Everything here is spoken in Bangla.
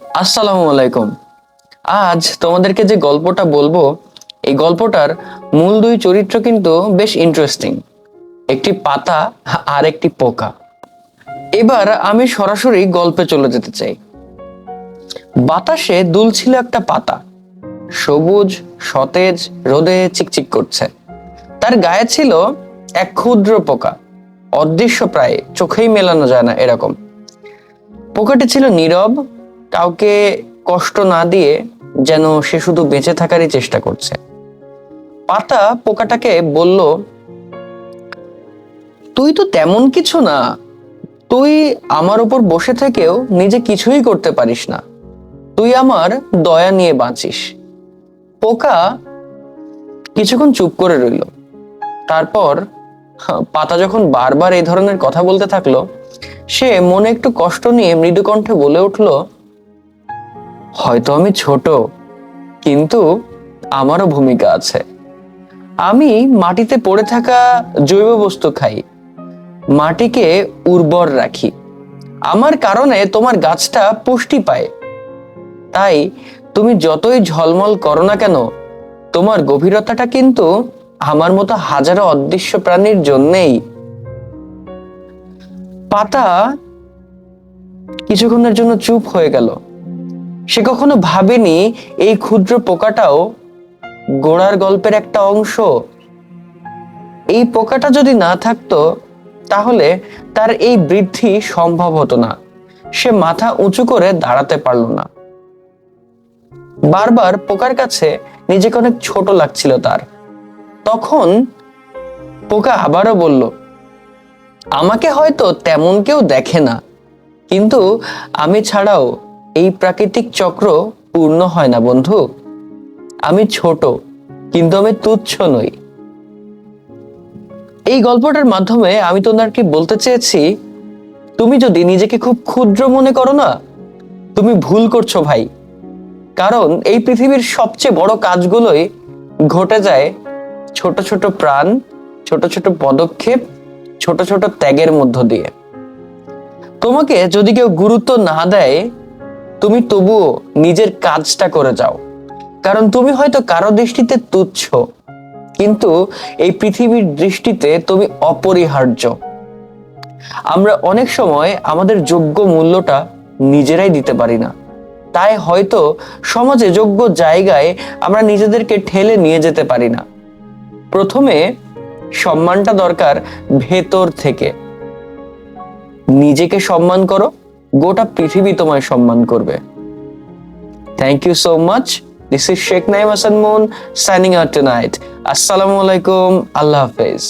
আসসালামু আলাইকুম। আজ তোমাদেরকে যে গল্পটা বলব, এই গল্পটার মূল দুই চরিত্র কিন্তু বেশ ইন্টারেস্টিং একটি পাতা আর একটি পোকা। এবার আমি সরাসরি গল্পে চলে যেতে চাই। বাতাসে দুলছিল একটা পাতা। সবুজ, সতেজ রোদে চিকচিক করছে। তার গায়ে ছিল এক ক্ষুদ্র পোকা। অদৃশ্য প্রায় চোখেই মেলানো যায় না এরকম। পোকাটি ছিল নীরব কাউকে কষ্ট না দিয়ে যেন সে শুধু বেঁচে থাকারই চেষ্টা করছে। পাতা পোকাটাকে বলল, তুই তো তেমন কিছু না। তুই আমার উপর বসে থেকেও নিজে কিছুই করতে পারিস না। তুই আমার দয়া নিয়ে বাঁচিস। পোকা কিছুক্ষণ চুপ করে রইল। তারপর পাতা যখন বারবার এই ধরনের কথা বলতে থাকল, সে মনে একটু কষ্ট নিয়ে মৃদু কণ্ঠে বলে উঠল হয়তো আমি ছোট, কিন্তু আমারও ভূমিকা আছে। আমি মাটিতে পড়ে থাকা জৈব বস্তু খাই, মাটিকে উর্বর রাখি। আমার কারণে তোমার গাছটা পুষ্টি পায়। তাই তুমি যতই ঝলমল করো না কেন, তোমার গভীরতাটা কিন্তু আমার মতো হাজারো অদৃশ্য প্রাণীর জন্যেই। পাতা কিছুক্ষণের জন্য চুপ হয়ে গেল। সে কখনো ভাবেনি এই ক্ষুদ্র পোকাটাও গোড়ার গল্পের একটা অংশ? এই পোকাটা যদি না থাকতো, তাহলে তার এই বৃদ্ধি সম্ভব হতো না। সে মাথা উঁচু করে দাঁড়াতে পারল না। বারবার পোকার কাছে নিজেকে অনেক ছোট লাগছিল তার। তখন পোকা আবারও বলল, আমাকে হয়তো তেমন কেউ দেখে না, কিন্তু আমি ছাড়াও এই প্রাকৃতিক চক্র পূর্ণ হয় না, বন্ধু। আমি ছোট, কিন্তু আমি তুচ্ছ নই। এই গল্পটার মাধ্যমে আমি তোমাদেরকে বলতে চেয়েছি, তুমি যদি নিজেকে খুব ক্ষুদ্র মনে করো না, তুমি ভুল করছ ভাই। কারণ এই পৃথিবীর সবচেয়ে বড় কাজগুলোই ঘটে যায় ছোট ছোট প্রাণ, ছোট ছোট পদক্ষেপ, ছোট ছোট ত্যাগের মধ্য দিয়ে। তোমাকে যদি কেউ গুরুত্ব না দেয় তুমি তবুও নিজের কাজটা করে যাও। কারণ তুমি হয়তো কারও দৃষ্টিতে তুচ্ছ, কিন্তু এই পৃথিবীর দৃষ্টিতে তুমি অপরিহার্য। আমরা অনেক সময় আমাদের যোগ্য মূল্যটা নিজেরাই দিতে পারি না। তাই হয়তো সমাজে যোগ্য জায়গায় আমরা নিজেদেরকে ঠেলে নিয়ে যেতে পারি না। প্রথমে সম্মানটা দরকার ভেতর থেকে। নিজেকে সম্মান করো গোটা পৃথিবী তোমায় সম্মান করবে। Thank you so much this is Sheikh Naim Hasan Moon signing out tonight আসসালামু আলাইকুম আল্লাহ হাফেজ